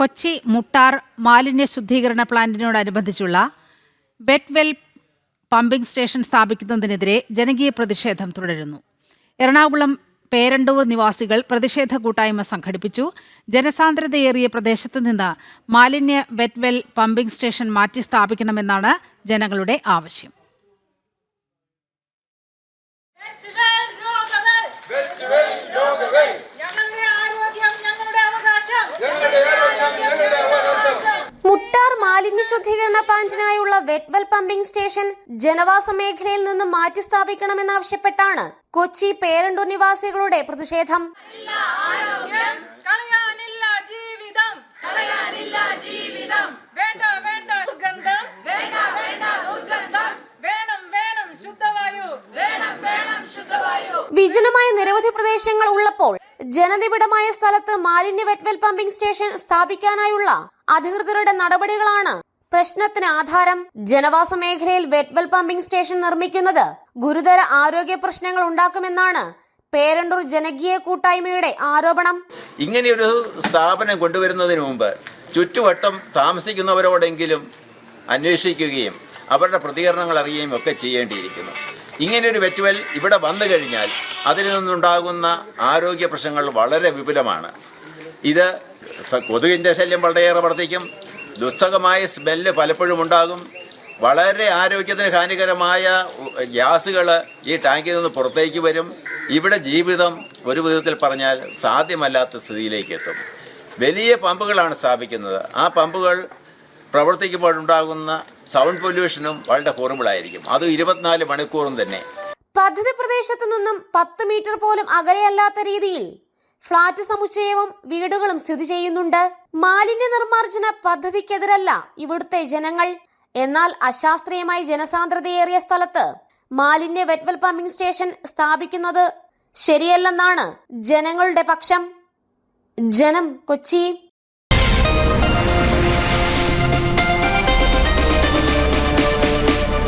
കൊച്ചി മുട്ടാർ മാലിന്യ ശുദ്ധീകരണ പ്ലാന്റിനോടനുബന്ധിച്ചുള്ള ബെറ്റ്വെൽ pumping station സ്ഥാപിക്കുന്നതിനെതിരെ ജനകീയ പ്രതിഷേധം തുടരുന്നു. എറണാകുളം പേരണ്ടൂർ നിവാസികൾ പ്രതിഷേധ കൂട്ടായ്മ സംഘടിപ്പിച്ചു. ജനസാന്ദ്രതയേറിയ പ്രദേശത്ത് നിന്ന് മാലിന്യ വെറ്റ്വെൽ പമ്പിംഗ് സ്റ്റേഷൻ മാറ്റി സ്ഥാപിക്കണമെന്നാണ് ജനങ്ങളുടെ ആവശ്യം. ശുദ്ധീകരണ പ്ലാന്റിനായുള്ള വെറ്റ്വെൽ പമ്പിംഗ് സ്റ്റേഷൻ ജനവാസ മേഖലയിൽ നിന്ന് മാറ്റി സ്ഥാപിക്കണമെന്നാവശ്യപ്പെട്ടാണ് കൊച്ചി പേരണ്ടൂർ നിവാസികളുടെ പ്രതിഷേധം. വിജനമായ നിരവധി പ്രദേശങ്ങൾ ഉള്ളപ്പോൾ ജനനിബിഡമായ സ്ഥലത്ത് മാലിന്യ വെറ്റ്വെൽ പമ്പിംഗ് സ്റ്റേഷൻ സ്ഥാപിക്കാനായുള്ള അധികൃതരുടെ നടപടികളാണ് പ്രശ്നത്തിന് ആധാരം ജനവാസ മേഖലയിൽ വെറ്റ്വെൽ പമ്പിംഗ് സ്റ്റേഷൻ നിർമ്മിക്കുന്നത് ഗുരുതര ആരോഗ്യ പ്രശ്നങ്ങൾ ഉണ്ടാക്കുമെന്നാണ് പേരണ്ടൂർ ജനകീയ കൂട്ടായ്മയുടെ ആരോപണം. ഇങ്ങനെയൊരു സ്ഥാപനം കൊണ്ടുവരുന്നതിന് മുമ്പ് ചുറ്റുവട്ടം താമസിക്കുന്നവരോടെങ്കിലും അന്വേഷിക്കുകയും അവരുടെ പ്രതികരണങ്ങൾ അറിയുകയും ഒക്കെ ചെയ്യേണ്ടിയിരിക്കുന്നു. ഇങ്ങനെയൊരു വെറ്റുവൽ ഇവിടെ വന്നു കഴിഞ്ഞാൽ അതിൽ നിന്നുണ്ടാകുന്ന ആരോഗ്യ പ്രശ്നങ്ങൾ വളരെ വിപുലമാണ്. ഇത് കൊതുകിന്റെ ശല്യം വളരെയേറെ വർദ്ധിക്കും. ദുസ്സഹമായ സ്മെല്ല് പലപ്പോഴും ഉണ്ടാകും. വളരെ ആരോഗ്യത്തിന് ഹാനികരമായ ഗ്യാസുകൾ ഈ ടാങ്കിൽ നിന്ന് പുറത്തേക്ക് വരും. ഇവിടെ ജീവിതം ഒരു വിധത്തിൽ പറഞ്ഞാൽ സാധ്യമല്ലാത്ത സ്ഥിതിയിലേക്ക് എത്തും. വലിയ പമ്പുകളാണ് സ്ഥാപിക്കുന്നത്. ആ പമ്പുകൾ പ്രവർത്തിക്കുമ്പോഴുണ്ടാകുന്ന സൗണ്ട് പൊല്യൂഷനും വളരെ ഹോറിബിളായിരിക്കും അത് ഇരുപത്തിനാല് മണിക്കൂറും തന്നെ. പദ്ധതി പ്രദേശത്തു നിന്നും പത്ത് മീറ്റർ പോലും അകലെയല്ലാത്ത രീതിയിൽ ഫ്ളാറ്റ് സമുച്ചയവും വീടുകളും സ്ഥിതി ചെയ്യുന്നുണ്ട്. മാലിന്യ നിർമ്മാർജന പദ്ധതിക്കെതിരല്ല ഇവിടുത്തെ ജനങ്ങൾ. എന്നാൽ അശാസ്ത്രീയമായി ജനസാന്ദ്രതയേറിയ സ്ഥലത്ത് മാലിന്യ വെറ്റ്വൽ പമ്പിംഗ് സ്റ്റേഷൻ സ്ഥാപിക്കുന്നത് ശരിയല്ലെന്നാണ് ജനങ്ങളുടെ പക്ഷം. ജനം കൊച്ചി.